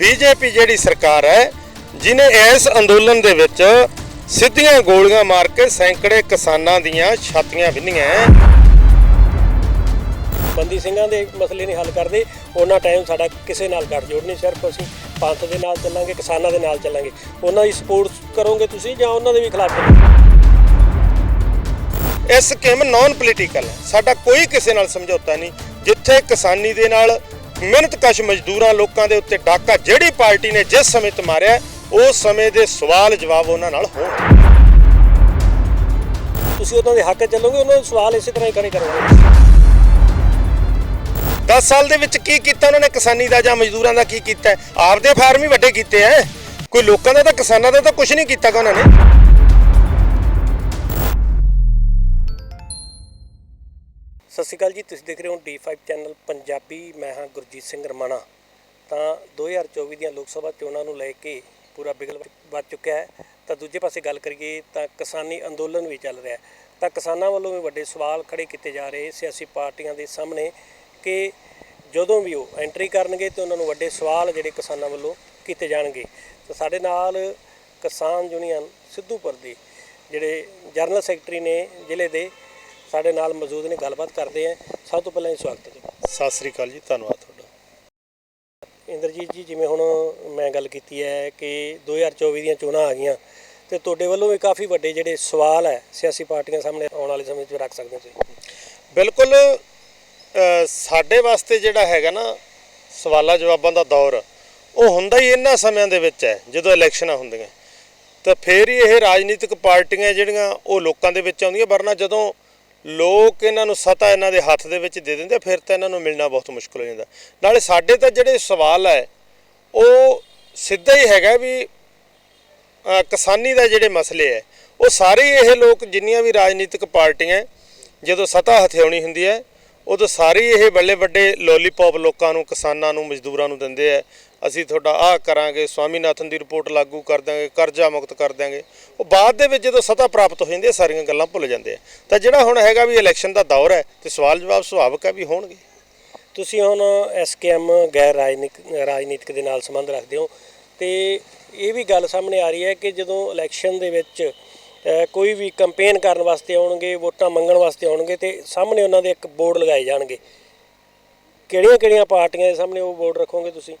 BJP ਜਿਹੜੀ ਸਰਕਾਰ ਹੈ ਜਿਨੇ ਇਸ ਅੰਦੋਲਨ ਦੇ ਵਿੱਚ ਸਿੱਧੀਆਂ ਗੋਲੀਆਂ ਮਾਰ ਕੇ ਸੈਂਕੜੇ ਕਿਸਾਨਾਂ ਦੀਆਂ ਛਾਤੀਆਂ ਵਿੰਨੀਆਂ। ਬੰਦੀ ਸਿੰਘਾਂ ਦੇ ਮਸਲੇ ਨਹੀਂ ਹੱਲ ਕਰਦੇ ਉਹਨਾਂ ਟਾਈਮ ਸਾਡਾ ਕਿਸੇ ਨਾਲ ਗੱਠਜੋੜ ਨਹੀਂ ਸਿਰਫ ਅਸੀਂ। ਪੰਥ ਦੇ ਨਾਲ ਚੱਲਾਂਗੇ ਕਿਸਾਨਾਂ ਦੇ ਨਾਲ ਚੱਲਾਂਗੇ। ਉਹਨਾਂ ਦੀ ਸਪੋਰਟ ਕਰੋਗੇ ਤੁਸੀਂ ਜਾਂ ਉਹਨਾਂ ਦੇ ਵੀ ਖਿਲਾਫ ਚੱਲੋਗੇ? ਇਹ ਸਕੀਮ ਨਾਨ ਪੋਲੀਟੀਕਲ ਹੈ। ਸਾਡਾ ਕੋਈ ਕਿਸੇ ਨਾਲ ਸਮਝੌਤਾ ਨਹੀਂ। ਜਿੱਥੇ ਕਿਸਾਨੀ ਦੇ ਨਾਲ ਮਿਹਨਤਕਸ਼ ਮਜ਼ਦੂਰਾਂ ਲੋਕਾਂ ਦੇ ਉੱਤੇ ਡਾਕਾ ਜਿਹੜੀ ਪਾਰਟੀ ਨੇ ਜਿਸ ਸਮੇਂ ਤੇ ਮਾਰਿਆ ਉਸ ਸਮੇਂ ਦੇ ਸਵਾਲ ਜਵਾਬ ਉਹਨਾਂ ਨਾਲ ਹੋਣ। ਤੁਸੀਂ ਉਹਨਾਂ ਦੇ ਹੱਕ ਚੱਲੋਗੇ ਉਹਨਾਂ ਦੇ ਸਵਾਲ ਇਸੇ ਤਰ੍ਹਾਂ ਹੀ ਖੜੇ ਕਰੋਗੇ। 10 ਸਾਲ ਦੇ ਵਿੱਚ ਕੀ ਕੀਤਾ ਉਹਨਾਂ ਨੇ? ਕਿਸਾਨੀ ਦਾ ਜਾਂ ਮਜ਼ਦੂਰਾਂ ਦਾ ਕੀ ਕੀਤਾ? ਆਪਦੇ ਫਾਰਮ ਹੀ ਵੱਡੇ ਕੀਤੇ ਐ। ਕੋਈ ਲੋਕਾਂ ਦਾ ਤਾਂ ਕਿਸਾਨਾਂ ਦਾ ਤਾਂ ਕੁਝ ਨਹੀਂ ਕੀਤਾ ਉਹਨਾਂ ਨੇ। ਸਤਿ ਸ਼੍ਰੀ ਅਕਾਲ ਜੀ, ਤੁਸੀਂ ਦੇਖ ਰਹੇ ਹੋ D5 ਚੈਨਲ ਪੰਜਾਬੀ, ਮੈਂ ਹਾਂ ਗੁਰਜੀਤ ਸਿੰਘ ਰਮਾਣਾ। ਤਾਂ 2024 ਦੀਆਂ ਲੋਕ ਸਭਾ ਚੋਣਾਂ ਨੂੰ ਲੈ ਕੇ ਪੂਰਾ ਬਿਗਲ ਵੱਜ ਚੁੱਕਿਆ ਹੈ। ਤਾਂ ਦੂਜੇ ਪਾਸੇ ਗੱਲ ਕਰੀਏ ਤਾਂ ਕਿਸਾਨੀ ਅੰਦੋਲਨ ਵੀ ਚੱਲ ਰਿਹਾ ਤਾਂ ਕਿਸਾਨਾਂ ਵੱਲੋਂ ਵੀ ਵੱਡੇ ਸਵਾਲ ਖੜੇ ਕੀਤੇ ਜਾ ਰਹੇ ਸਿਆਸੀ ਪਾਰਟੀਆਂ ਦੇ ਸਾਹਮਣੇ ਕਿ ਜਦੋਂ ਵੀ ਉਹ ਐਂਟਰੀ ਕਰਨਗੇ ਤੇ ਉਹਨਾਂ ਨੂੰ ਵੱਡੇ ਸਵਾਲ ਜਿਹੜੇ ਕਿਸਾਨਾਂ ਵੱਲੋਂ ਕੀਤੇ ਜਾਣਗੇ। ਤਾਂ ਸਾਡੇ ਨਾਲ ਕਿਸਾਨ ਯੂਨੀਅਨ ਸਿੱਧੂਪੁਰ ਦੇ ਜਿਹੜੇ ਜਨਰਲ ਸੈਕਟਰੀ ਨੇ ਜ਼ਿਲ੍ਹੇ ਦੇ ਸਾਡੇ ਨਾਲ ਮੌਜੂਦ ਨੇ ਗੱਲਬਾਤ ਕਰਦੇ ਆ। ਸਭ ਤੋਂ ਪਹਿਲਾਂ ਇਹ ਸਵਾਗਤ ਹੈ ਸਤਿ ਸ੍ਰੀ ਅਕਾਲ ਜੀ ਧੰਨਵਾਦ ਤੁਹਾਡਾ। ਇੰਦਰਜੀਤ ਜੀ ਜਿਵੇਂ ਹੁਣ ਮੈਂ ਗੱਲ ਕੀਤੀ ਹੈ ਕਿ 2024 ਦੀਆਂ ਚੋਣਾਂ ਆ ਗਈਆਂ ਤੇ ਤੁਹਾਡੇ ਵੱਲੋਂ ਵੀ ਕਾਫੀ ਵੱਡੇ ਜਿਹੜੇ ਸਵਾਲ ਹੈ ਸਿਆਸੀ ਪਾਰਟੀਆਂ ਸਾਹਮਣੇ ਆਉਣ ਵਾਲੇ ਸਮੇਂ 'ਚ ਰੱਖ ਸਕਦੇ ਹੋ ਤੁਸੀਂ? ਬਿਲਕੁਲ ਸਾਡੇ ਵਾਸਤੇ ਜਿਹੜਾ ਹੈਗਾ ਨਾ ਸਵਾਲਾਂ ਜਵਾਬਾਂ ਦਾ ਦੌਰ ਉਹ ਹੁੰਦਾ ਹੀ ਇਹਨਾਂ ਸਮਿਆਂ ਦੇ ਵਿੱਚ ਹੈ ਜਦੋਂ ਇਲੈਕਸ਼ਨਾਂ ਹੁੰਦੀਆਂ। ਤਾਂ ਫੇਰ ਹੀ ਇਹ ਰਾਜਨੀਤਿਕ ਪਾਰਟੀਆਂ ਜਿਹੜੀਆਂ ਉਹ ਲੋਕਾਂ ਦੇ ਵਿੱਚ ਆਉਂਦੀਆਂ ਵਰਨਾ ਜਦੋਂ ਲੋਕ ਇਹਨਾਂ ਨੂੰ ਸਤਾ ਇਹਨਾਂ ਦੇ ਹੱਥ ਦੇ ਵਿੱਚ ਦੇ ਦਿੰਦੇ ਆ, ਫਿਰ ਤਾਂ ਇਹਨਾਂ ਨੂੰ ਮਿਲਣਾ ਬਹੁਤ ਮੁਸ਼ਕਲ ਹੋ ਜਾਂਦਾ। ਨਾਲੇ ਸਾਡੇ ਤਾਂ ਜਿਹੜੇ ਸਵਾਲ ਹੈ ਉਹ ਸਿੱਧਾ ਹੀ ਹੈਗਾ ਵੀ ਕਿਸਾਨੀ ਦਾ ਜਿਹੜੇ ਮਸਲੇ ਹੈ ਉਹ ਸਾਰੇ ਇਹ ਲੋਕ ਜਿੰਨੀਆਂ ਵੀ ਰਾਜਨੀਤਿਕ ਪਾਰਟੀਆਂ ਜਦੋਂ ਸਤਾ ਹਥਿਆਉਣੀ ਹੁੰਦੀ ਹੈ ਉਦੋਂ ਸਾਰੇ ਇਹ ਵੱਡੇ ਵੱਡੇ ਲੋਲੀਪੌਪ ਲੋਕਾਂ ਨੂੰ, ਕਿਸਾਨਾਂ ਨੂੰ, ਮਜ਼ਦੂਰਾਂ ਨੂੰ ਦਿੰਦੇ ਆ। ਅਸੀਂ ਤੁਹਾਡਾ ਆਹ ਕਰਾਂਗੇ, ਸਵਾਮੀਨਾਥਨ ਦੀ ਰਿਪੋਰਟ ਲਾਗੂ ਕਰ ਦਾਂਗੇ ਕਰਜ਼ਾ ਮੁਕਤ ਕਰ ਦਾਂਗੇ ਉਹ ਬਾਅਦ ਦੇ ਵਿੱਚ ਜਦੋਂ ਸਤਾ ਪ੍ਰਾਪਤ ਹੋ ਜਾਂਦੀ ਹੈ ਸਾਰੀਆਂ ਗੱਲਾਂ ਭੁੱਲ ਜਾਂਦੇ ਆ। ਤਾਂ ਜਿਹੜਾ ਹੁਣ ਹੈਗਾ ਵੀ ਇਲੈਕਸ਼ਨ ਦਾ ਦੌਰ ਹੈ, ਤੇ ਸਵਾਲ ਜਵਾਬ ਸੁਭਾਵਿਕ ਹੈ ਵੀ ਹੋਣਗੇ। ਤੁਸੀਂ ਹੁਣ ਐਸਕੇਐਮ ਗੈਰ ਰਾਜਨੀਤਿਕ ਰਾਜਨੀਤਿਕ ਦੇ ਨਾਲ ਸੰਬੰਧ ਰੱਖਦੇ ਹੋ। ਤੇ ਇਹ ਵੀ ਗੱਲ ਸਾਹਮਣੇ ਆ ਰਹੀ ਹੈ ਕਿ ਜਦੋਂ ਇਲੈਕਸ਼ਨ ਦੇ ਵਿੱਚ ਕੋਈ ਵੀ ਕੈਂਪੇਨ ਕਰਨ ਵਾਸਤੇ ਆਉਣਗੇ, ਵੋਟਾਂ ਮੰਗਣ ਵਾਸਤੇ ਆਉਣਗੇ ਤੇ ਸਾਹਮਣੇ ਉਹਨਾਂ ਦੇ ਇੱਕ ਬੋਰਡ ਲਗਾਏ ਜਾਣਗੇ। ਕਿਹੜੀਆਂ ਕਿਹੜੀਆਂ ਪਾਰਟੀਆਂ ਦੇ ਸਾਹਮਣੇ ਉਹ ਬੋਰਡ ਰੱਖੋਗੇ ਤੁਸੀਂ?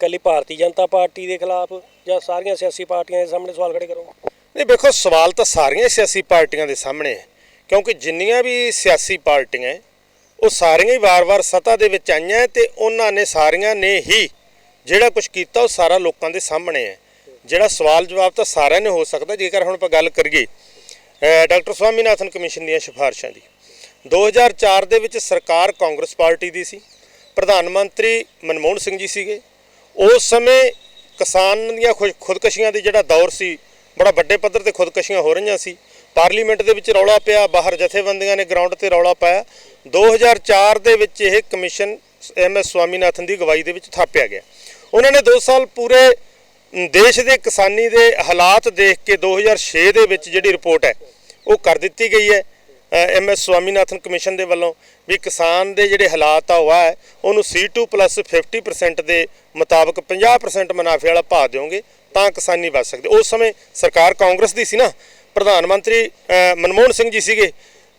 ਕੱਲੀ ਭਾਰਤੀ ਜਨਤਾ ਪਾਰਟੀ ਦੇ ਖਿਲਾਫ ਜਾਂ ਸਾਰੀਆਂ ਸਿਆਸੀ ਪਾਰਟੀਆਂ ਦੇ ਸਾਹਮਣੇ ਸਵਾਲ ਖੜੇ ਕਰੋਗੇ? ਨਹੀਂ ਵੇਖੋ ਸਵਾਲ ਤਾਂ ਸਾਰੀਆਂ ਸਿਆਸੀ ਪਾਰਟੀਆਂ ਦੇ ਸਾਹਮਣੇ ਹੈ, ਕਿਉਂਕਿ ਜਿੰਨੀਆਂ ਵੀ ਸਿਆਸੀ ਪਾਰਟੀਆਂ ਉਹ ਸਾਰੀਆਂ ਹੀ ਵਾਰ-ਵਾਰ ਸੱਤਾ ਦੇ ਵਿੱਚ ਆਈਆਂ ਹੈ ਤੇ ਉਹਨਾਂ ਨੇ ਸਾਰੀਆਂ ਨੇ ਹੀ ਜਿਹੜਾ ਕੁਝ ਕੀਤਾ, ਉਹ ਸਾਰਾ ਲੋਕਾਂ ਦੇ ਸਾਹਮਣੇ ਹੈ। ਜਿਹੜਾ ਸਵਾਲ ਜਵਾਬ ਤਾਂ ਸਾਰਿਆਂ ਨੇ ਹੋ ਸਕਦਾ, ਜੇਕਰ ਹੁਣ ਆਪਾਂ ਗੱਲ ਕਰੀਏ ਡਾਕਟਰ ਸਵਾਮੀਨਾਥਨ ਕਮਿਸ਼ਨ ਦੀਆਂ ਸਿਫਾਰਸ਼ਾਂ ਦੀ। 2004 ਦੇ ਵਿੱਚ ਸਰਕਾਰ ਕਾਂਗਰਸ ਪਾਰਟੀ ਦੀ ਸੀ, ਪ੍ਰਧਾਨ ਮੰਤਰੀ ਮਨਮੋਹਨ ਸਿੰਘ ਜੀ ਸੀਗੇ। ਉਸ ਸਮੇਂ ਕਿਸਾਨ ਦੀਆਂ ਖੁਦ- ਖੁਦਕਸ਼ੀਆਂ ਦੀ ਜਿਹੜਾ ਦੌਰ ਸੀ, ਬੜਾ ਵੱਡੇ ਪੱਧਰ ਤੇ ਖੁਦਕਸ਼ੀਆਂ ਹੋ ਰਹੀਆਂ ਸੀ। ਪਾਰਲੀਮੈਂਟ ਦੇ ਵਿੱਚ ਰੌਲਾ ਪਿਆ, ਬਾਹਰ ਜਥੇਬੰਦੀਆਂ ਨੇ ਗਰਾਊਂਡ ਤੇ ਰੌਲਾ ਪਾਇਆ। 2004 ਦੇ ਵਿੱਚ ਇਹ ਕਮਿਸ਼ਨ ਐਮ ਐਸ ਸਵਾਮੀਨਾਥਨ ਦੀ ਅਗਵਾਈ ਦੇ ਵਿੱਚ ਥਾਪਿਆ ਗਿਆ। ਉਹਨਾਂ ਨੇ 2 ਸਾਲ ਪੂਰੇ ਦੇਸ਼ ਦੇ ਕਿਸਾਨੀ ਦੇ ਹਾਲਾਤ ਦੇਖ ਕੇ 2006 ਦੇ ਵਿੱਚ ਜਿਹੜੀ ਰਿਪੋਰਟ ਹੈ, ਉਹ ਕਰ ਦਿੱਤੀ ਗਈ ਹੈ। ਐਮ ਐਸ ਸਵਾਮੀਨਾਥਨ ਕਮਿਸ਼ਨ ਦੇ ਵੱਲੋਂ ਵੀ ਕਿਸਾਨ ਦੇ ਜਿਹੜੇ ਹਾਲਾਤ ਆ, ਉਹ ਹੈ ਉਹਨੂੰ C2 50% ਦੇ ਮੁਤਾਬਕ 50% ਮੁਨਾਫੇ ਵਾਲਾ ਭਾਅ ਦਿਓਗੇ ਤਾਂ ਕਿਸਾਨੀ ਵੱਧ ਸਕਦੇ। ਉਸ ਸਮੇਂ ਸਰਕਾਰ ਕਾਂਗਰਸ ਦੀ ਸੀ ਨਾ, ਪ੍ਰਧਾਨ ਮੰਤਰੀ ਮਨਮੋਹਨ ਸਿੰਘ ਜੀ ਸੀਗੇ।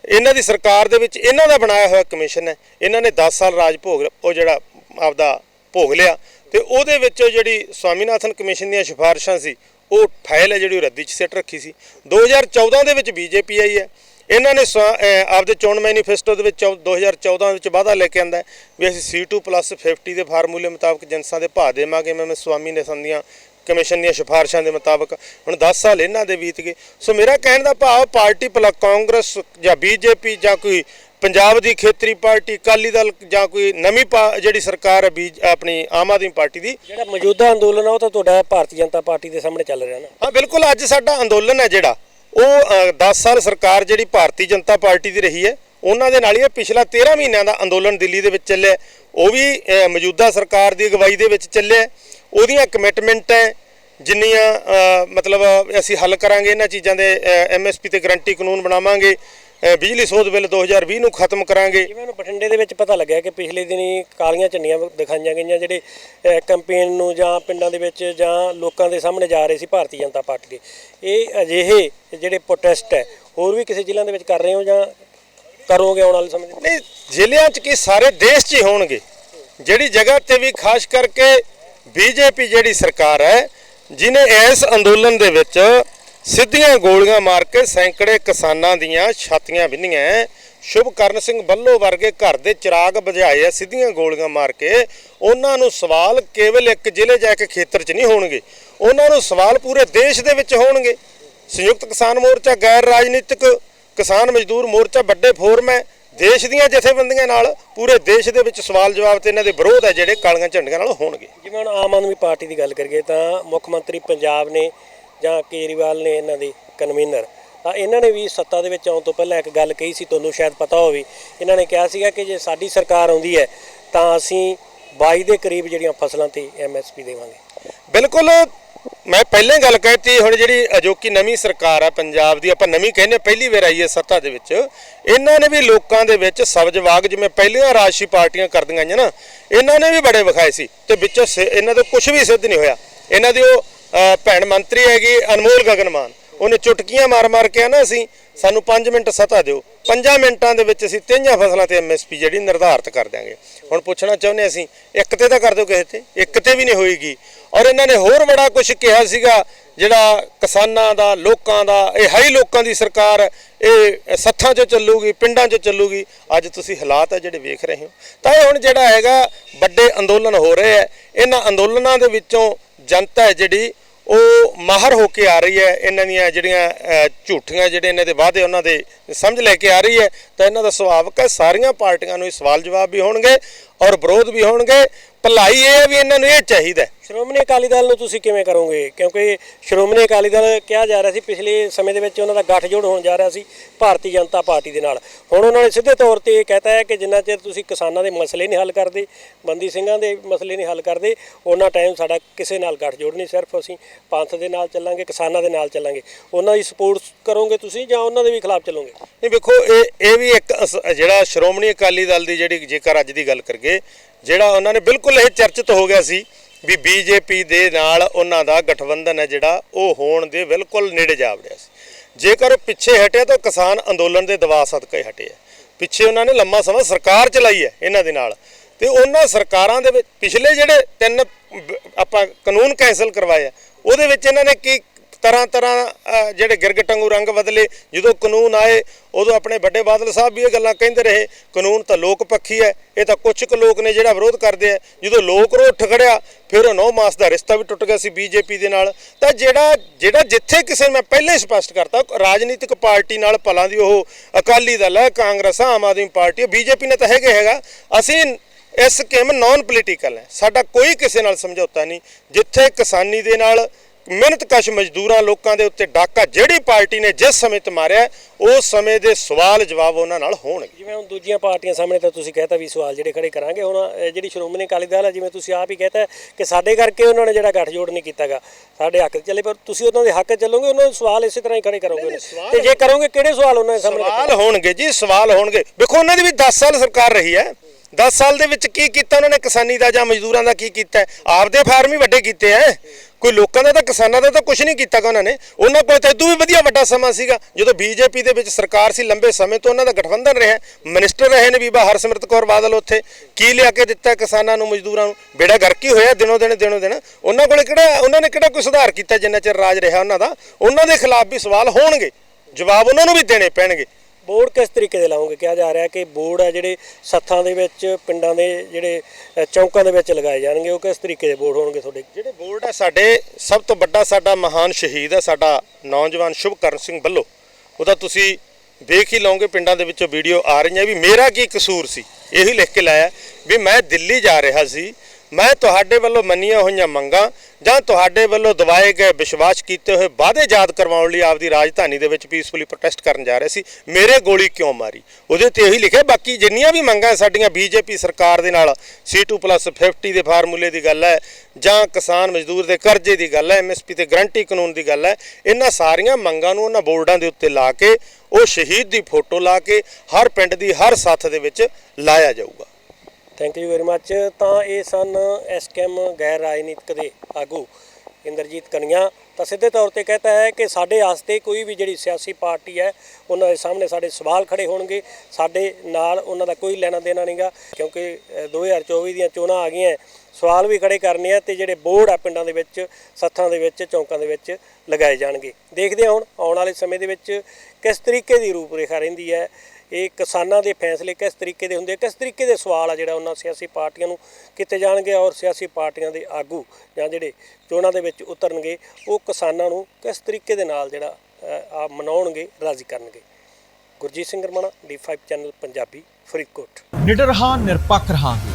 ਇਹਨਾਂ ਦੀ ਸਰਕਾਰ ਦੇ ਵਿੱਚ ਇਹਨਾਂ ਦਾ ਬਣਾਇਆ ਹੋਇਆ ਕਮਿਸ਼ਨ ਹੈ। ਇਹਨਾਂ ਨੇ 10 ਸਾਲ ਰਾਜ ਭੋਗ, ਉਹ ਜਿਹੜਾ ਆਪਦਾ ਭੋਗ ਲਿਆ ਤੇ ਉਹਦੇ ਵਿੱਚ ਜਿਹੜੀ ਸਵਾਮੀਨਾਥਨ ਕਮਿਸ਼ਨ ਦੀਆਂ ਸਿਫਾਰਿਸ਼ਾਂ ਸੀ, ਉਹ ਫਾਈਲ ਹੈ ਜਿਹੜੀ ਉਹ ਰੱਦੀ 'ਚ ਸਿੱਟ ਰੱਖੀ ਸੀ। 2014 ਦੇ ਵਿੱਚ ਬੀਜੇਪੀ ਆਈ ਹੈ। ਇਹਨਾਂ ਨੇ ਸਵਾ- ਆਪਦੇ ਚੋਣ ਮੈਨੀਫੈਸਟੋ ਦੇ ਵਿੱਚ ਚੌ- 2014 ਵਿੱਚ ਵਾਅਦਾ ਲੈ ਕੇ ਆਂਦਾ ਵੀ ਅਸੀਂ C2 50 ਦੇ ਫਾਰਮੂਲੇ ਮੁਤਾਬਕ ਜਨਸਾਂ ਦੇ ਭਾਅ ਦੇਵਾਂਗੇ, ਮੈਂ ਸਵਾਮੀਨਾਥਨ ਦੀਆਂ ਕਮਿਸ਼ਨ ਦੀਆਂ ਸਿਫਾਰਿਸ਼ਾਂ ਦੇ ਮੁਤਾਬਕ ਹੁਣ 10 ਸਾਲ ਇਹਨਾਂ ਦੇ ਬੀਤ ਗਏ। ਸੋ ਮੇਰਾ ਕਹਿਣ ਦਾ ਭਾਵ ਪਾਰਟੀ ਭਲਾ ਕਾਂਗਰਸ ਜਾਂ ਬੀਜੇਪੀ ਜਾਂ ਕੋਈ ਪੰਜਾਬ ਦੀ ਖੇਤਰੀ ਪਾਰਟੀ ਅਕਾਲੀ ਦਲ ਜਾਂ ਕੋਈ ਨਵੀਂ ਜਿਹੜੀ ਸਰਕਾਰ ਹੈ ਬੀਜ ਆਪਣੀ ਆਮ ਆਦਮੀ ਪਾਰਟੀ ਦੀ। ਜਿਹੜਾ ਮੌਜੂਦਾ ਅੰਦੋਲਨ ਆ ਉਹ ਤਾਂ ਤੁਹਾਡਾ ਭਾਰਤੀ ਜਨਤਾ ਪਾਰਟੀ ਦੇ ਸਾਹਮਣੇ ਚੱਲ ਰਿਹਾ ਨਾ। ਹਾਂ ਬਿਲਕੁਲ ਅੱਜ ਸਾਡਾ ਅੰਦੋਲਨ ਹੈ ਜਿਹੜਾ। ਉਹ 10 ਸਾਲ ਸਰਕਾਰ ਜਿਹੜੀ ਭਾਰਤੀ ਜਨਤਾ ਪਾਰਟੀ ਦੀ ਰਹੀ ਹੈ ਉਹਨਾਂ ਦੇ ਨਾਲ ਹੀ ਪਿਛਲਾ 13 ਮਹੀਨਿਆਂ ਦਾ ਅੰਦੋਲਨ ਦਿੱਲੀ ਦੇ ਵਿੱਚ ਚੱਲਿਆ ਉਹ ਵੀ ਮੌਜੂਦਾ ਸਰਕਾਰ ਦੀ ਅਗਵਾਈ ਦੇ ਵਿੱਚ ਚੱਲਿਆ ਉਹਦੀਆਂ ਕਮਿਟਮੈਂਟ ਹੈ ਜਿੰਨੀਆਂ ਮਤਲਬ ਅਸੀਂ ਹੱਲ ਕਰਾਂਗੇ ਇਹਨਾਂ ਚੀਜ਼ਾਂ ਦੇ ਐਮਐਸਪੀ ਤੇ ਗਰੰਟੀ ਕਾਨੂੰਨ ਬਣਾਵਾਂਗੇ। ਬਿਜਲੀ ਸੋਧ ਬਿੱਲ 2020 ਨੂੰ ਖਤਮ ਕਰਾਂਗੇ। ਜਿਵੇਂ ਹੁਣ ਬਠਿੰਡੇ ਦੇ ਵਿੱਚ ਪਤਾ ਲੱਗਿਆ ਕਿ ਪਿਛਲੇ ਦਿਨੀ ਕਾਲੀਆਂ ਝੰਡੀਆਂ ਦਿਖਾਈਆਂ ਗਈਆਂ ਜਿਹੜੇ ਕੈਂਪੇਨ ਨੂੰ ਜਾਂ ਪਿੰਡਾਂ ਦੇ ਵਿੱਚ ਜਾਂ ਲੋਕਾਂ ਦੇ ਸਾਹਮਣੇ ਜਾ ਰਹੇ ਸੀ ਭਾਰਤੀ ਜਨਤਾ ਪਾਰਟੀ ਦੇ। ਇਹ ਅਜਿਹੇ ਜਿਹੜੇ ਪ੍ਰੋਟੈਸਟ ਹੈ ਹੋਰ ਵੀ ਕਿਸੇ ਜ਼ਿਲ੍ਹਿਆਂ ਦੇ ਵਿੱਚ ਕਰ ਰਹੇ ਹੋ ਜਾਂ ਕਰੋਗੇ ਆਉਣ ਵਾਲੇ ਸਮੇਂ? ਨਹੀਂ ਜ਼ਿਲ੍ਹਿਆਂ 'ਚ ਕੀ ਸਾਰੇ ਦੇਸ਼ 'ਚ ਹੀ ਹੋਣਗੇ। ਜਿਹੜੀ ਜਗ੍ਹਾ ਤੇ ਵੀ ਖਾਸ ਕਰਕੇ ਬੀਜੇਪੀ ਜਿਹੜੀ ਸਰਕਾਰ ਹੈ ਜਿਨੇ ਇਸ ਅੰਦੋਲਨ ਦੇ ਵਿੱਚ ਸਿੱਧੀਆਂ ਗੋਲੀਆਂ ਮਾਰ ਕੇ ਸੈਂਕੜੇ ਕਿਸਾਨਾਂ ਦੀਆਂ ਛਾਤੀਆਂ ਵਿੰਨੀਆਂ। ਹੈ। ਸ਼ੁਭਕਰਨ ਸਿੰਘ ਬੱਲੋ ਵਰਗੇ ਘਰ ਦੇ ਚਿਰਾਗ ਬੁਝਾਏ ਆ। ਸਿੱਧੀਆਂ ਗੋਲੀਆਂ ਮਾਰ ਕੇ ਉਹਨਾਂ ਨੂੰ ਸਵਾਲ ਕੇਵਲ ਇੱਕ ਜ਼ਿਲ੍ਹੇ ਜਾਂ ਇੱਕ ਖੇਤਰ 'ਚ ਨਹੀਂ ਹੋਣਗੇ। ਉਹਨਾਂ ਨੂੰ ਸਵਾਲ ਪੂਰੇ ਦੇਸ਼ ਦੇ ਵਿੱਚ ਹੋਣਗੇ। ਸੰਯੁਕਤ ਕਿਸਾਨ ਮੋਰਚਾ ਗੈਰ ਰਾਜਨੀਤਿਕ ਕਿਸਾਨ ਮਜ਼ਦੂਰ ਮੋਰਚਾ ਵੱਡੇ ਫੋਰਮ ਹੈ। ਦੇਸ਼ ਦੀਆਂ ਜਥੇਬੰਦੀਆਂ ਨਾਲ ਪੂਰੇ ਦੇਸ਼ ਦੇ ਵਿੱਚ ਸਵਾਲ ਜਵਾਬ ਤੇ ਇਹਨਾਂ ਦੇ ਵਿਰੋਧ ਹੈ ਜਿਹੜੇ ਕਾਲੀਆਂ ਝੰਡੀਆਂ ਨਾਲ ਹੋਣਗੇ। ਜਿਵੇਂ ਹੁਣ ਆਮ ਆਦਮੀ ਪਾਰਟੀ ਦੀ ਗੱਲ ਕਰੀਏ ਤਾਂ ਮੁੱਖ ਮੰਤਰੀ ਪੰਜਾਬ ਨੇ ਜਾਂ ਕੇਜਰੀਵਾਲ ਨੇ ਇਹਨਾਂ ਦੇ ਕਨਵੀਨਰ ਤਾਂ ਇਹਨਾਂ ਨੇ ਵੀ ਸੱਤਾ ਦੇ ਵਿੱਚ ਆਉਣ ਤੋਂ ਪਹਿਲਾਂ ਇੱਕ ਗੱਲ ਕਹੀ ਸੀ, ਤੁਹਾਨੂੰ ਸ਼ਾਇਦ ਪਤਾ ਹੋਵੇ। ਇਹਨਾਂ ਨੇ ਕਿਹਾ ਸੀਗਾ ਕਿ ਜੇ ਸਾਡੀ ਸਰਕਾਰ ਆਉਂਦੀ ਹੈ, ਤਾਂ ਅਸੀਂ 22 ਦੇ ਕਰੀਬ ਜਿਹੜੀਆਂ ਫਸਲਾਂ ਤੇ ਐਮਐਸਪੀ ਦੇਵਾਂਗੇ। ਬਿਲਕੁਲ, ਮੈਂ ਪਹਿਲਾਂ ਹੀ ਗੱਲ ਕਹਿਤੀ, ਹੁਣ ਜਿਹੜੀ ਅਜੋਕੀ ਨਵੀਂ ਸਰਕਾਰ ਆ ਪੰਜਾਬ ਦੀ, ਆਪਾਂ ਨਵੀਂ ਕਹਿੰਦੇ ਪਹਿਲੀ ਵਾਰ ਆਈ ਹੈ ਸੱਤਾ ਦੇ ਵਿੱਚ। ਇਹਨਾਂ ਨੇ ਵੀ ਲੋਕਾਂ ਦੇ ਵਿੱਚ ਸਬਜ ਵਾਗ, ਜਿਵੇਂ ਪਹਿਲੀਆਂ ਰਾਜਸੀ ਪਾਰਟੀਆਂ ਕਰਦੀਆਂ ਆਈਆਂ ਨਾ, ਇਹਨਾਂ ਨੇ ਵੀ ਬੜੇ ਵਿਖਾਏ ਸੀ। ਤੇ ਵਿੱਚੋਂ ਸੇ- ਇਹਨਾਂ ਤੋਂ ਕੁਝ ਵੀ ਸਿੱਧ ਨਹੀਂ ਹੋਇਆ। ਇਹਨਾਂ ਦੇ ਉਹ ਭੈਣ ਮੰਤਰੀ ਹੈਗੀ, ਅਨਮੋਲ ਗਗਨਮਾਨ। ਉਹਨੇ ਚੁਟਕੀਆਂ ਮਾਰ-ਮਾਰ ਕੇ ਨਾ ਅਸੀਂ ਸਾਨੂੰ 5 ਮਿੰਟ ਸਤਾ ਦਿਓ। 5 ਮਿੰਟਾਂ ਦੇ ਵਿੱਚ ਅਸੀਂ ਤਿੰਨਾਂ ਫਸਲਾਂ ਤੇ ਐਮਐਸਪੀ ਜਿਹੜੀ ਨਿਰਧਾਰਤ ਕਰ ਦਿਆਂਗੇ। ਹੁਣ ਪੁੱਛਣਾ ਚਾਹੁੰਦੇ ਅਸੀਂ, ਇੱਕ ਤੇ ਤਾਂ ਕਰ ਦਿਓ ਕਿਸੇ ਤੇ, ਇੱਕ ਤੇ ਵੀ ਨਹੀਂ ਹੋਏਗੀ। ਔਰ ਇਹਨਾਂ ਨੇ ਹੋਰ ਬੜਾ ਕੁਝ ਕਿਹਾ ਸੀਗਾ, ਜਿਹੜਾ ਕਿਸਾਨਾਂ ਦਾ, ਲੋਕਾਂ ਦਾ, ਇਹ ਹਾਈ ਲੋਕਾਂ ਦੀ ਸਰਕਾਰ, ਇਹ ਸੱਥਾਂ 'ਚ ਚੱਲੂਗੀ, ਪਿੰਡਾਂ 'ਚ ਚੱਲੂਗੀ, ਅੱਜ ਤੁਸੀਂ ਹਾਲਾਤ ਆ ਜਿਹੜੇ ਵੇਖ ਰਹੇ ਹੋ। ਤਾਂ ਇਹ ਹੁਣ ਜਿਹੜਾ ਹੈਗਾ, ਵੱਡੇ ਅੰਦੋਲਨ ਹੋ ਰਹੇ ਹੈ ਇਹਨਾਂ ਅੰਦੋਲਨਾਂ ਦੇ ਵਿੱਚੋਂ ਜਨਤਾ ਹੈ ਜਿਹੜੀ, ਉਹ ਮਾਹਰ ਹੋ ਕੇ ਆ ਰਹੀ ਹੈ। ਇਹਨਾਂ ਦੀਆਂ ਜਿਹੜੀਆਂ ਝੂਠੀਆਂ ਜਿਹੜੇ ਇਹਨਾਂ ਦੇ ਵਾਅਦੇ ਉਹਨਾਂ ਦੇ ਸਮਝ ਲੈ ਕੇ ਆ ਰਹੀ ਹੈ, ਤਾਂ ਇਹਨਾਂ ਦਾ ਸੁਭਾਵਕ ਹੈ, ਸਾਰੀਆਂ ਪਾਰਟੀਆਂ ਨੂੰ ਇਹ ਸਵਾਲ ਜਵਾਬ ਵੀ ਹੋਣਗੇ ਔਰ ਵਿਰੋਧ ਵੀ ਹੋਣਗੇ। ਭਲਾਈ ਇਹ ਹੈ ਵੀ ਇਹਨਾਂ ਨੂੰ ਇਹ ਚਾਹੀਦਾ ਸ਼੍ਰੋਮਣੀ ਅਕਾਲੀ ਦਲ ਨੂੰ ਤੁਸੀਂ ਕਿਵੇਂ ਕਰੋਗੇ? ਕਿਉਂਕਿ ਸ਼੍ਰੋਮਣੀ ਅਕਾਲੀ ਦਲ ਕਿਹਾ ਜਾ ਰਿਹਾ ਸੀ ਪਿਛਲੇ ਸਮੇਂ ਦੇ ਵਿੱਚ ਉਹਨਾਂ ਦਾ ਗੱਠਜੋੜ ਹੋਣ ਜਾ ਰਿਹਾ ਸੀ ਭਾਰਤੀ ਜਨਤਾ ਪਾਰਟੀ ਦੇ ਨਾਲ। ਹੁਣ ਉਹਨਾਂ ਨੇ ਸਿੱਧੇ ਤੌਰ ਤੇ ਇਹ ਕਹਿਤਾ ਹੈ ਕਿ ਜਿੰਨਾ ਚਿਰ ਤੁਸੀਂ ਕਿਸਾਨਾਂ ਦੇ ਮਸਲੇ ਨਹੀਂ ਹੱਲ ਕਰਦੇ ਬੰਦੀ ਸਿੰਘਾਂ ਦੇ ਮਸਲੇ ਨਹੀਂ ਹੱਲ ਕਰਦੇ ਉਹਨਾਂ ਟਾਈਮ ਸਾਡਾ ਕਿਸੇ ਨਾਲ ਗੱਠਜੋੜ ਨਹੀਂ ਸਿਰਫ ਅਸੀਂ ਪੰਥ ਦੇ ਨਾਲ ਚੱਲਾਂਗੇ ਕਿਸਾਨਾਂ ਦੇ ਨਾਲ ਚੱਲਾਂਗੇ। ਉਹਨਾਂ ਦੀ ਸਪੋਰਟ ਕਰੋਗੇ ਤੁਸੀਂ ਜਾਂ ਉਹਨਾਂ ਦੇ ਵੀ ਖਿਲਾਫ ਚੱਲੋਗੇ? ਨਹੀਂ ਵੇਖੋ ਇਹ ਇਹ ਵੀ ਇੱਕ ਜਿਹੜਾ ਸ਼੍ਰੋਮਣੀ ਅਕਾਲੀ ਦਲ ਦੀ ਜਿਹੜੀ ਜੇਕਰ ਅੱਜ ਦੀ ਗੱਲ ਕਰੀਏ ਜਿਹੜਾ ਉਹਨਾਂ ਨੇ ਬਿਲਕੁਲ ਇਹ ਚਰਚਿਤ ਹੋ ਗਿਆ ਸੀ ਵੀ ਬੀਜੇਪੀ ਦੇ ਨਾਲ ਉਹਨਾਂ ਦਾ ਗਠਬੰਧਨ ਹੈ ਜਿਹੜਾ, ਉਹ ਹੋਣ ਦੇ ਬਿਲਕੁਲ ਨੇੜੇ ਜਾ ਵੜਿਆ ਸੀ। ਜੇਕਰ ਉਹ ਪਿੱਛੇ ਹਟਿਆ ਤਾਂ ਕਿਸਾਨ ਅੰਦੋਲਨ ਦੇ ਦਬਾਅ ਸਦਕਾ ਹੀ ਹਟੇ ਆ ਪਿੱਛੇ ਉਹਨਾਂ ਨੇ ਲੰਮਾ ਸਮਾਂ ਸਰਕਾਰ ਚਲਾਈ ਹੈ ਇਹਨਾਂ ਦੇ ਨਾਲ। ਤੇ ਉਹਨਾਂ ਸਰਕਾਰਾਂ ਦੇ ਵਿੱਚ ਪਿਛਲੇ ਜਿਹੜੇ ਤਿੰਨ ਆਪਾਂ ਕਾਨੂੰਨ ਕੈਂਸਲ ਕਰਵਾਏ ਆ, ਉਹਦੇ ਵਿੱਚ ਇਹਨਾਂ ਨੇ ਕੀ ਤਰ੍ਹਾਂ ਤਰ੍ਹਾਂ ਜਿਹੜੇ ਗਿਰਗਟ ਵਾਂਗੂ ਰੰਗ ਬਦਲੇ, ਜਦੋਂ ਕਾਨੂੰਨ ਆਏ, ਉਦੋਂ ਆਪਣੇ ਵੱਡੇ ਬਾਦਲ ਸਾਹਿਬ ਵੀ ਇਹ ਗੱਲਾਂ ਕਹਿੰਦੇ ਰਹੇ, ਕਾਨੂੰਨ ਤਾਂ ਲੋਕ ਪੱਖੀ ਹੈ, ਇਹ ਤਾਂ ਕੁਝ ਕੁ ਲੋਕ ਨੇ ਜਿਹੜਾ ਵਿਰੋਧ ਕਰਦੇ ਆ। ਜਦੋਂ ਲੋਕ ਰੋ ਉੱਠ ਖੜਿਆ, ਫਿਰ ਉਹ 9 ਮਾਸ ਦਾ ਰਿਸ਼ਤਾ ਵੀ ਟੁੱਟ ਗਿਆ ਸੀ ਬੀਜੇਪੀ ਦੇ ਨਾਲ। ਤਾਂ ਜਿਹੜਾ ਜਿਹੜਾ ਜਿੱਥੇ ਕਿਸੇ ਮੈਂ ਪਹਿਲੇ ਹੀ ਸਪਸ਼ਟ ਕਰਤਾ ਰਾਜਨੀਤਿਕ ਪਾਰਟੀ ਨਾਲ ਭਲਾਂ ਦੀ ਉਹ ਅਕਾਲੀ ਦਲ ਹੈ, ਕਾਂਗਰਸ, ਆਮ ਆਦਮੀ ਪਾਰਟੀ ਹੈ ਬੀਜੇਪੀ ਨੇ ਤਾਂ ਹੈਗੇ ਹੈਗਾ। ਅਸੀਂ ਇਸ ਸਕੀਮ ਨਾਨ ਪੋਲੀਟੀਕਲ ਹੈ। ਸਾਡਾ ਕੋਈ ਕਿਸੇ ਨਾਲ ਸਮਝੌਤਾ ਨਹੀਂ। ਜਿੱਥੇ ਕਿਸਾਨੀ ਦੇ ਨਾਲ ਮਿਹਨਤਕਸ਼ ਮਜ਼ਦੂਰਾਂ ਲੋਕਾਂ ਦੇ ਉੱਤੇ ਡਾਕਾ ਜਿਹੜੀ ਪਾਰਟੀ ਨੇ ਜਿਸ ਸਮੇਂ ਤੇ ਮਾਰਿਆ ਉਸ ਸਮੇਂ ਦੇ ਸਵਾਲ ਜਵਾਬ ਉਹਨਾਂ ਨਾਲ ਹੋਣਗੇ। ਜਿਵੇਂ ਹੁਣ ਦੂਜੀਆਂ ਪਾਰਟੀਆਂ ਸਾਹਮਣੇ ਤਾਂ ਤੁਸੀਂ ਕਹਿਤਾ ਵੀ ਸਵਾਲ ਜਿਹੜੇ ਖੜੇ ਕਰਾਂਗੇ ਹੁਣ ਜਿਹੜੀ ਸ਼੍ਰੋਮਣੀ ਅਕਾਲੀ ਦਲ ਹੈ ਜਿਵੇਂ ਤੁਸੀਂ ਆਪ ਹੀ ਕਹਿਤਾ ਕਿ ਸਾਡੇ ਕਰਕੇ ਉਹਨਾਂ ਨੇ ਜਿਹੜਾ ਗੱਠਜੋੜ ਨਹੀਂ ਕੀਤਾਗਾ ਸਾਡੇ ਹੱਕ 'ਚ ਚੱਲੇ ਪਰ ਤੁਸੀਂ ਉਹਨਾਂ ਦੇ ਹੱਕ 'ਚ ਚੱਲੋਗੇ ਉਹਨਾਂ ਦੇ ਸਵਾਲ ਇਸੇ ਤਰ੍ਹਾਂ ਹੀ ਖੜੇ ਕਰੋਗੇ ਤੇ ਜੇ ਕਰੋਗੇ ਕਿਹੜੇ ਸਵਾਲ ਉਹਨਾਂ ਦੇ ਸਾਹਮਣੇ ਸਵਾਲ ਹੋਣਗੇ ਜੀ ਸਵਾਲ ਹੋਣਗੇ। ਵੇਖੋ ਉਹਨਾਂ ਦੀ ਵੀ 10 ਸਾਲ ਸਰਕਾਰ ਰਹੀ ਹੈ। 10 ਸਾਲ ਦੇ ਵਿੱਚ ਕੀ ਕੀਤਾ ਉਹਨਾਂ ਨੇ? ਕਿਸਾਨੀ ਦਾ ਜਾਂ ਮਜ਼ਦੂਰਾਂ ਦਾ ਕੀ ਕੀਤਾ ਹੈ? ਆਪਦੇ ਫਾਰਮ ਹੀ ਵੱਡੇ ਕੀਤੇ ਐ ਕੋਈ ਲੋਕਾਂ ਦਾ ਤਾਂ ਕਿਸਾਨਾਂ ਦਾ ਤਾਂ ਕੁਝ ਨਹੀਂ ਕੀਤਾ ਗਾ ਉਹਨਾਂ ਨੇ। ਉਹਨਾਂ ਕੋਲ ਤਾਂ ਇਦੋਂ ਵੀ ਵਧੀਆ ਵੱਡਾ ਸਮਾਂ ਸੀਗਾ, ਜਦੋਂ ਬੀਜੇਪੀ ਦੇ ਵਿੱਚ ਸਰਕਾਰ ਸੀ ਲੰਬੇ ਸਮੇਂ ਤੋਂ ਉਹਨਾਂ ਦਾ ਗਠਬੰਧਨ ਰਿਹਾ। ਮਿਨਿਸਟਰ ਰਹੇ ਨੇ ਬੀਬਾ ਹਰਸਿਮਰਤ ਕੌਰ ਬਾਦਲ ਉੱਥੇ। ਕੀ ਲਿਆ ਕੇ ਦਿੱਤਾ ਕਿਸਾਨਾਂ ਨੂੰ, ਮਜ਼ਦੂਰਾਂ ਨੂੰ? ਬੇੜਾ ਗਰਕੀ ਹੋਇਆ ਦਿਨੋ ਦਿਨ ਦਿਨੋ ਦਿਨ। ਉਹਨਾਂ ਕੋਲੇ ਕਿਹੜਾ, ਉਹਨਾਂ ਨੇ ਕਿਹੜਾ ਕੋਈ ਸੁਧਾਰ ਕੀਤਾ ਜਿੰਨਾ ਚਿਰ ਰਾਜ ਰਿਹਾ ਉਹਨਾਂ ਦਾ? ਉਹਨਾਂ ਦੇ ਖਿਲਾਫ ਵੀ ਸਵਾਲ ਹੋਣਗੇ। ਜਵਾਬ ਉਹਨਾਂ ਨੂੰ ਵੀ ਦੇਣੇ ਪੈਣਗੇ। ਬੋਰਡ ਕਿਸ ਤਰੀਕੇ ਦੇ ਲਾਉਂਗੇ? ਕਿਹਾ ਜਾ ਰਿਹਾ ਕਿ ਬੋਰਡ ਆ ਜਿਹੜੇ ਸੱਥਾਂ ਦੇ ਵਿੱਚ, ਪਿੰਡਾਂ ਦੇ ਜਿਹੜੇ ਚੌਂਕਾਂ ਦੇ ਵਿੱਚ ਲਗਾਏ ਜਾਣਗੇ, ਉਹ ਕਿਸ ਤਰੀਕੇ ਦੇ ਬੋਰਡ ਹੋਣਗੇ ਤੁਹਾਡੇ? ਜਿਹੜੇ ਬੋਰਡ ਹੈ ਸਾਡੇ ਸਭ ਤੋਂ ਵੱਡਾ ਸਾਡਾ ਮਹਾਨ ਸ਼ਹੀਦ ਹੈ ਸਾਡਾ ਨੌਜਵਾਨ ਸ਼ੁਭਕਰਨ ਸਿੰਘ ਬੱਲੋ। ਉਹਦਾ ਤੁਸੀਂ ਵੇਖ ਹੀ ਲਓਗੇ, ਪਿੰਡਾਂ ਦੇ ਵਿੱਚੋਂ ਵੀਡੀਓ ਆ ਰਹੀਆਂ ਵੀ ਮੇਰਾ ਕੀ ਕਸੂਰ ਸੀ? ਇਹੀ ਲਿਖ ਕੇ ਲਾਇਆ ਵੀ ਮੈਂ ਦਿੱਲੀ ਜਾ ਰਿਹਾ ਸੀ ਮੈਂ ਤੁਹਾਡੇ ਵੱਲੋਂ ਮੰਨੀਆਂ ਹੋਈਆਂ ਮੰਗਾਂ ਜਾਂ ਤੁਹਾਡੇ ਵੱਲੋਂ ਦਵਾਏ ਗਏ ਵਿਸ਼ਵਾਸ ਕੀਤੇ ਹੋਏ ਵਾਅਦੇ ਯਾਦ ਕਰਵਾਉਣ ਲਈ ਆਪਦੀ ਰਾਜਧਾਨੀ ਦੇ ਵਿੱਚ ਪੀਸਫੁਲੀ ਪ੍ਰੋਟੈਸਟ ਕਰਨ ਜਾ ਰਹੇ ਸੀ, ਮੇਰੇ ਗੋਲੀ ਕਿਉਂ ਮਾਰੀ? ਉਹਦੇ ਤੇ ਇਹੀ ਲਿਖਿਆ, ਬਾਕੀ ਜਿੰਨੀਆਂ ਵੀ ਮੰਗਾਂ ਸਾਡੀਆਂ ਬੀਜੇਪੀ ਸਰਕਾਰ ਦੇ ਨਾਲ C2+50 ਦੇ ਫਾਰਮੂਲੇ ਦੀ ਗੱਲ ਹੈ ਜਾਂ ਕਿਸਾਨ ਮਜ਼ਦੂਰ ਦੇ ਕਰਜ਼ੇ ਦੀ ਗੱਲ ਹੈ ਐਮਐਸਪੀ ਤੇ ਗਰੰਟੀ ਕਾਨੂੰਨ ਦੀ ਗੱਲ ਹੈ, ਇਹਨਾਂ ਸਾਰੀਆਂ ਮੰਗਾਂ ਨੂੰ ਉਹਨਾਂ ਬੋਰਡਾਂ ਦੇ ਉੱਤੇ ਲਾ ਕੇ, ਉਹ ਸ਼ਹੀਦ ਦੀ ਫੋਟੋ ਲਾ ਕੇ ਹਰ ਪਿੰਡ ਦੀ ਹਰ ਸੱਥ ਦੇ ਵਿੱਚ ਲਾਇਆ ਜਾਊਗਾ। ਥੈਂਕ ਯੂ ਵੈਰੀ ਮੱਚ ਤਾਂ ਇਹ ਸਨ ਐਸਕੇਐਮ ਗੈਰ ਰਾਜਨੀਤਿਕ ਦੇ ਆਗੂ ਇੰਦਰਜੀਤ ਕਨੀਆ ਤਾਂ ਸਿੱਧੇ ਤੌਰ ਤੇ ਕਹਤਾ ਹੈ ਕਿ ਸਾਡੇ ਆਸਤੇ ਕੋਈ ਵੀ ਜਿਹੜੀ ਸਿਆਸੀ ਪਾਰਟੀ ਹੈ ਉਹਨਾਂ ਦੇ ਸਾਹਮਣੇ ਸਾਡੇ ਸਵਾਲ ਖੜੇ ਹੋਣਗੇ। ਸਾਡੇ ਨਾਲ ਉਹਨਾਂ ਦਾ ਕੋਈ ਲੈਣਾ ਦੇਣਾ ਨਹੀਂਗਾ ਕਿਉਂਕਿ ਅ, 2024 ਦੀਆਂ ਚੋਣਾਂ ਆ ਗਈਆਂ। ਸਵਾਲ ਵੀ ਖੜੇ ਕਰਨੇ ਆ ਤੇ ਜਿਹੜੇ ਬੋਰਡ ਆ ਪਿੰਡਾਂ ਦੇ ਵਿੱਚ ਸੱਥਾਂ ਦੇ ਵਿੱਚ ਚੌਂਕਾਂ ਦੇ ਵਿੱਚ ਲਗਾਏ ਜਾਣਗੇ। ਦੇਖਦੇ ਹਾਂ ਹੁਣ ਆਉਣ ਵਾਲੇ ਸਮੇਂ ਦੇ ਵਿੱਚ ਕਿਸ ਤਰੀਕੇ ਦੀ ਰੂਪਰੇਖਾ ਰਹਿੰਦੀ ਹੈ। ਇਹ ਕਿਸਾਨਾਂ ਦੇ ਫੈਸਲੇ ਕਿਸ ਤਰੀਕੇ ਦੇ ਹੁੰਦੇ ਆ, ਕਿਸ ਤਰੀਕੇ ਦੇ ਸਵਾਲ ਆ ਜਿਹੜਾ ਉਹਨਾਂ ਸਿਆਸੀ ਪਾਰਟੀਆਂ ਨੂੰ ਕੀਤੇ ਜਾਣਗੇ ਔਰ ਸਿਆਸੀ ਪਾਰਟੀਆਂ ਦੇ ਆਗੂ ਜਾਂ ਜਿਹੜੇ ਚੋਣਾਂ ਦੇ ਵਿੱਚ ਉਤਰਨਗੇ ਉਹ ਕਿਸਾਨਾਂ ਨੂੰ ਕਿਸ ਤਰੀਕੇ ਦੇ ਨਾਲ ਜਿਹੜਾ ਆ ਮਨਾਉਣਗੇ ਰਾਜ਼ੀ ਕਰਨਗੇ। Gurjeet Singh Ramna D5 channel Punjabi Faridkot. ਨਿਡਰ ਹਾਂ ਨਿਰਪੱਖ ਰਹਾਂਗੇ।